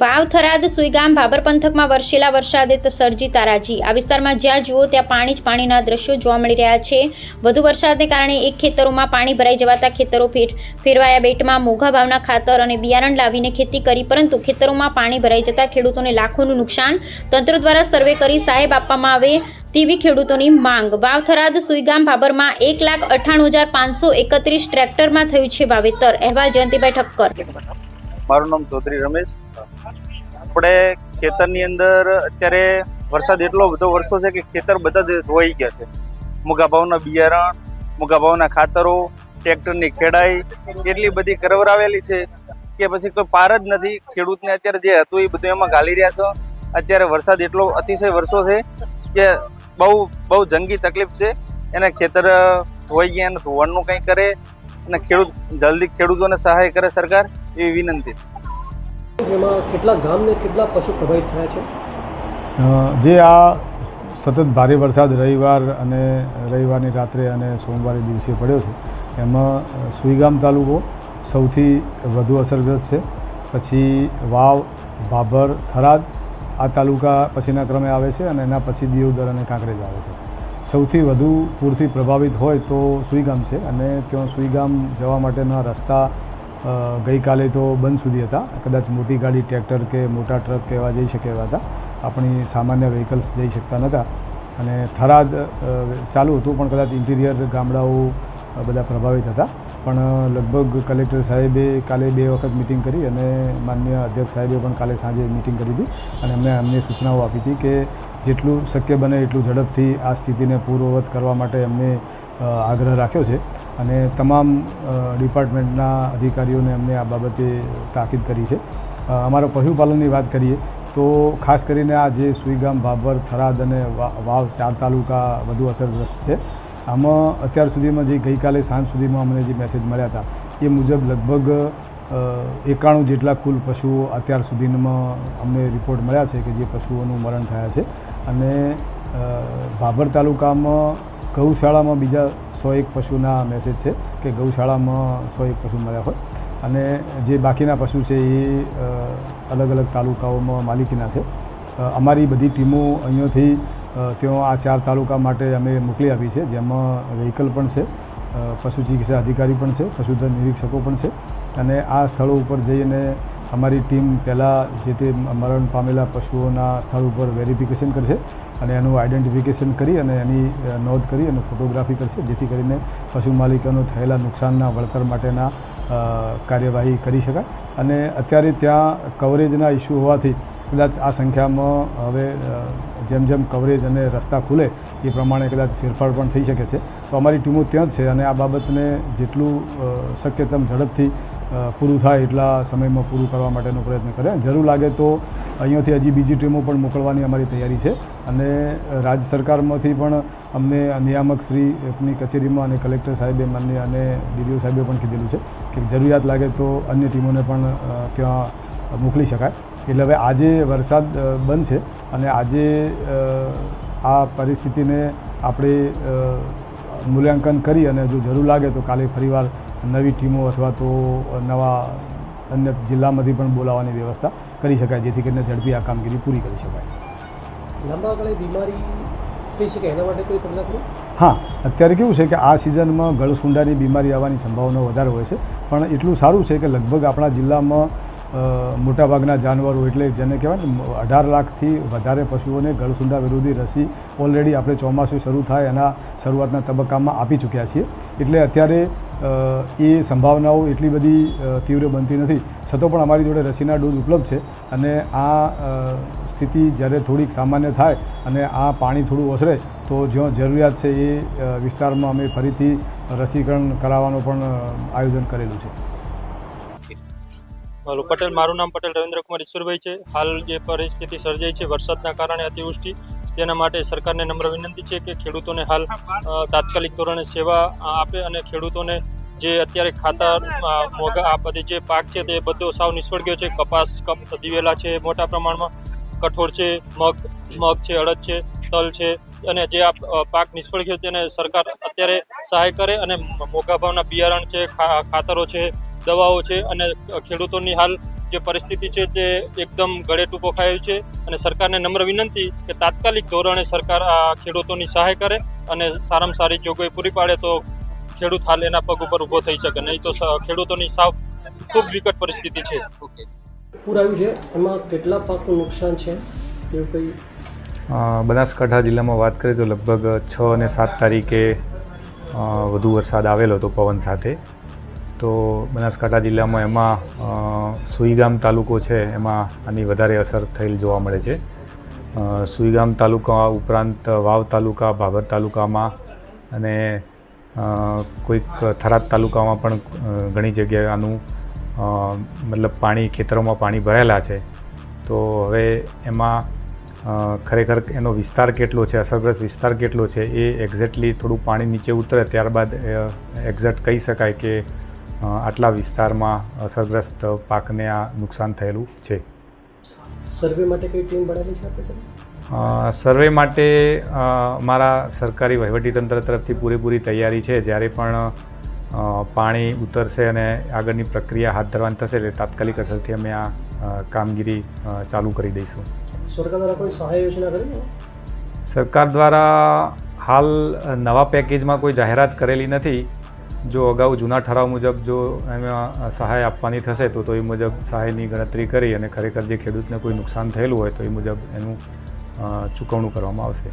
વાવ થરાદ સુઈગામ ભાબર પંથકમાં વરસેલા વરસાદે સર્જી તારાજી. આ વિસ્તારમાં જ્યાં જુઓ ત્યાં પાણી જ પાણીના દ્રશ્યો જોવા મળી રહ્યા છે. વધુ વરસાદને કારણે એક ખેતરોમાં પાણી ભરાઈ જવાતા ખેતરો ફેર ફેરવાયા. બેટમાં મોઘા ભાવના ખાતર અને બિયારણ લાવીને ખેતી કરી, પરંતુ ખેતરોમાં પાણી ભરાઈ જતા ખેડૂતોને લાખોનું નુકસાન. તંત્ર દ્વારા સર્વે કરી સાહેબ આપવામાં આવે તેવી ખેડૂતોની માંગ. વાવ થરાદ સુઈગામ ભાબરમાં એક લાખ અઠ્ઠાણું હજાર પાંચસો એકત્રીસ ટ્રેક્ટરમાં થયું છે વાવેતર. અહેવાલ જયંતિભાઈ ઠક્કર. મારું નામ ચૌધરી રમેશ. આપણે ખેતરની અંદર અત્યારે વરસાદ એટલો બધો વરસો છે કે ખેતર બધા ધોવાઈ ગયા છે. મુગા ભાવના બિયારણ મુગા ભાવના ખાતરો, ટ્રેક્ટરની ખેડાઈ, એટલી બધી કરવરાવેલી છે કે પછી કોઈ પાર જ નથી. ખેડૂતને અત્યારે જે હતું એ બધું એમાં ગાલી રહ્યા છો. અત્યારે વરસાદ એટલો અતિશય વરસો છે કે બહુ બહુ જંગી તકલીફ છે. એને ખેતર ધોઈ ગયા એને ધોવાનું કંઈ કરે. અને ખેડૂત જલ્દી ખેડૂતોને સહાય કરે સરકાર એવી વિનંતી. જેમાં કેટલા ગામને કેટલા પશુ પ્રભાવિત થયા છે? જે આ સતત ભારે વરસાદ રવિવાર અને રવિવારની રાત્રે અને સોમવારે દિવસે પડ્યો છે એમાં સુઈગામ તાલુકો સૌથી વધુ અસરગ્રસ્ત છે. પછી વાવ ભાભર થરાદ આ તાલુકા પછીના ક્રમે આવે છે અને એના પછી દિયોદર અને કાંકરેજ આવે છે. સૌથી વધુ પૂરથી પ્રભાવિત હોય તો સુઈગામ છે અને ત્યાં સુઈગામ જવા માટેના રસ્તા ગઈકાલે તો બંધ સુધી હતા. કદાચ મોટી ગાડી, ટ્રેક્ટર કે મોટા ટ્રક કે જઈ શકે એવા હતા. આપણી સામાન્ય વ્હીકલ્સ જઈ શકતા નહોતા અને થરાદ ચાલુ હતું પણ કદાચ ઇન્ટિરિયર ગામડાઓ બધા પ્રભાવિત હતા. પણ લગભગ કલેક્ટર સાહેબે કાલે બે વખત મિટિંગ કરી અને માનનીય અધ્યક્ષ સાહેબે પણ કાલે સાંજે મિટિંગ કરી હતી અને એમને અમને સૂચનાઓ આપી હતી કે જેટલું શક્ય બને એટલું ઝડપથી આ સ્થિતિને પૂર્વવત કરવા માટે એમને આગ્રહ રાખ્યો છે અને તમામ ડિપાર્ટમેન્ટના અધિકારીઓને અમને આ બાબતે તાકીદ કરી છે. અમારા પશુપાલનની વાત કરીએ તો ખાસ કરીને આ જે સુઈગામ, ભાભર, થરાદ અને વાવ ચાર તાલુકા વધુ અસરગ્રસ્ત છે. આમાં અત્યાર સુધીમાં જે ગઈકાલે સાંજ સુધીમાં અમને જે મેસેજ મળ્યા હતા, એ મુજબ લગભગ એકાણું જેટલા કુલ પશુઓ અત્યાર સુધીમાં અમને રિપોર્ટ મળ્યા છે કે જે પશુઓનું મરણ થયા છે. અને ભાભર તાલુકામાં ગૌશાળામાં બીજા સો એક પશુના મેસેજ છે કે ગૌશાળામાં સો એક પશુ મળ્યા હોય. અને જે બાકીના પશુ છે એ અલગ અલગ તાલુકાઓમાં માલિકીના છે. અમારી બધી ટીમો અહીંયાથી ત્યાં આ ચાર તાલુકા માટે અમે મોકલી આપી છે, જેમાં વ્હીકલ પણ છે પશુ ચિકિત્સા અધિકારી પણ છે, પશુધન નિરીક્ષકો પણ છે અને આ સ્થળો ઉપર જઈને અમારી ટીમ પહેલાં જે તે મરણ પામેલા પશુઓના સ્થળ ઉપર વેરિફિકેશન કરશે અને એનું આઈડેન્ટિફિકેશન કરી અને એની નોંધ કરી અને ફોટોગ્રાફી કરશે, જેથી કરીને પશુ માલિકોનો થયેલા નુકસાનના વળતર માટેના કાર્યવાહી કરી શકાય. અને અત્યારે ત્યાં કવરેજના ઇસ્યુ હોવાથી કદાચ આ સંખ્યામાં હવે જેમ જેમ કવરેજ અને રસ્તા ખુલે, એ પ્રમાણે કદાચ ફેરફાર પણ થઈ શકે છે. તો અમારી ટીમો ત્યાં જ છે અને આ બાબતને જેટલું શક્યતમ શક્ય તેમ ઝડપથી પૂરું થાય એટલા સમયમાં પૂરું કરવા માટેનો પ્રયત્ન કરે. જરૂર લાગે તો અહીંયાથી હજી બીજી ટીમો પણ મોકલવાની અમારી તૈયારી છે. અને રાજ્ય સરકારમાંથી પણ અમને નિયામક શ્રીની કચેરીમાં અને કલેક્ટર સાહેબે માન્ય અને ડીડીઓ સાહેબે પણ કીધેલું છે કે જરૂરિયાત લાગે તો અન્ય ટીમોને પણ ત્યાં મોકલી શકાય. એટલે હવે આજે વરસાદ બંધ છે અને આજે આ પરિસ્થિતિને આપણે મૂલ્યાંકન કરી અને જો જરૂર લાગે તો કાલે ફરીવાર નવી ટીમો અથવા તો નવા અન્ય જિલ્લામાંથી પણ બોલાવવાની વ્યવસ્થા કરી શકાય જેથી કરીને ઝડપી આ કામગીરી પૂરી કરી શકાય. લાંબા ગાળે બીમારી થઈ શકે એના માટે કોઈ પગલાં ખરું હા અત્યારે કેવું છે કે આ સિઝનમાં ગળસુંડાની બીમારી આવવાની સંભાવના વધારે હોય છે પણ એટલું સારું છે કે લગભગ આપણા જિલ્લામાં મોટાભાગના જાનવરો એટલે જેને કહેવાય ને અઢાર લાખથી વધારે પશુઓને ગળસુંડા વિરોધી રસી ઓલરેડી આપણે ચોમાસું શરૂ થાય એના શરૂઆતના તબક્કામાં આપી ચૂક્યા છીએ. એટલે અત્યારે એ સંભાવનાઓ એટલી બધી તીવ્ર બનતી નથી. છતાં પણ અમારી જોડે રસીના ડોઝ ઉપલબ્ધ છે અને આ સ્થિતિ જ્યારે થોડીક સામાન્ય થાય અને આ પાણી થોડું ઓસરે, તો જ્યાં જરૂરિયાત છે એ વિસ્તારમાં અમે ફરીથી રસીકરણ કરાવવાનું પણ આયોજન કરેલું છે. હલો પટેલ, મારું નામ પટેલ રવિન્દ્રકુમાર ઈશ્વરભાઈ છે. હાલ જે પરિસ્થિતિ સર્જાઈ છે વરસાદના કારણે અતિવૃષ્ટિ, તેના માટે સરકારને નમ્ર વિનંતી છે કે ખેડૂતોને હાલ તાત્કાલિક ધોરણે સેવા આપે અને ખેડૂતોને જે અત્યારે ખાતર મોંઘા આ બધી જે પાક છે તે બધો સાવ નિષ્ફળ ગયો છે. કપાસ, કપ, દિવેલા છે, મોટા પ્રમાણમાં કઠોળ છે, મગ મગ છે, અડદ છે, તલ છે અને જે આ પાક નિષ્ફળ ગયો તેને સરકાર અત્યારે સહાય કરે અને મોંઘા ભાવના બિયારણ છે ખાતરો છે દવાઓ છે અને ખેડૂતોની હાલ જે પરિસ્થિતિ છે તે એકદમ ગળે ટૂંકો ખાયો છે અને સરકારને નમ્ર વિનંતી કે તાત્કાલિક ધોરણે સરકાર આ ખેડૂતોની સહાય કરે અને સારામાં સારી જોગવાઈ પૂરી પાડે તો ખેડૂત હાલ એના પગ ઉપર ઊભો થઈ શકે. નહીં તો ખેડૂતોની સાવ ખૂબ વિકટ પરિસ્થિતિ છે. પૂર આવ્યું છે? એમાં કેટલા પાકનું નુકસાન છે? તેવું કંઈ? બનાસકાંઠા જિલ્લામાં વાત કરીએ તો લગભગ છ અને સાત તારીખે વધુ વરસાદ આવેલો હતો પવન સાથે. તો બનાસકાંઠા જિલ્લામાં એમાં સુઈગામ તાલુકો છે, એમાં આની વધારે અસર થયેલ જોવા મળે છે. સુઈગામ તાલુકા ઉપરાંત વાવ તાલુકા, ભાભર તાલુકામાં અને કોઈક થરાદ તાલુકામાં પણ ઘણી જગ્યાએ આનું મતલબ પાણી, ખેતરોમાં પાણી ભરાયેલા છે. તો હવે એમાં ખરેખર એનો વિસ્તાર કેટલો છે, અસરગ્રસ્ત વિસ્તાર કેટલો છે, એ એક્ઝેક્ટલી થોડું પાણી નીચે ઉતરે ત્યારબાદ એક્ઝેક્ટ કહી શકાય કે આટલા વિસ્તારમાં અસરગ્રસ્ત પાકને આ નુકસાન થયેલું છે. સર્વે માટે કઈ ટીમ બનાવી છે સર્વે માટે મારા સરકારી વહીવટીતંત્ર તરફથી પૂરેપૂરી તૈયારી છે. જ્યારે પણ પાણી ઉતરશે અને આગળની પ્રક્રિયા હાથ ધરવાની થશે એટલે તાત્કાલિક અસરથી અમે આ કામગીરી ચાલુ કરી દઈશું. સરકાર દ્વારા કોઈ સહાય યોજના કરી સરકાર દ્વારા હાલ નવા પેકેજમાં કોઈ જાહેરાત કરેલી નથી. જો અગાઉ જૂના ઠરાવ મુજબ જો એમાં સહાય આપવાની થશે તો તો એ મુજબ સહાયની ગણતરી કરી અને ખરેખર જે ખેડૂતને કોઈ નુકસાન થયેલું હોય તો એ મુજબ એનું ચૂકવણું કરવામાં આવશે.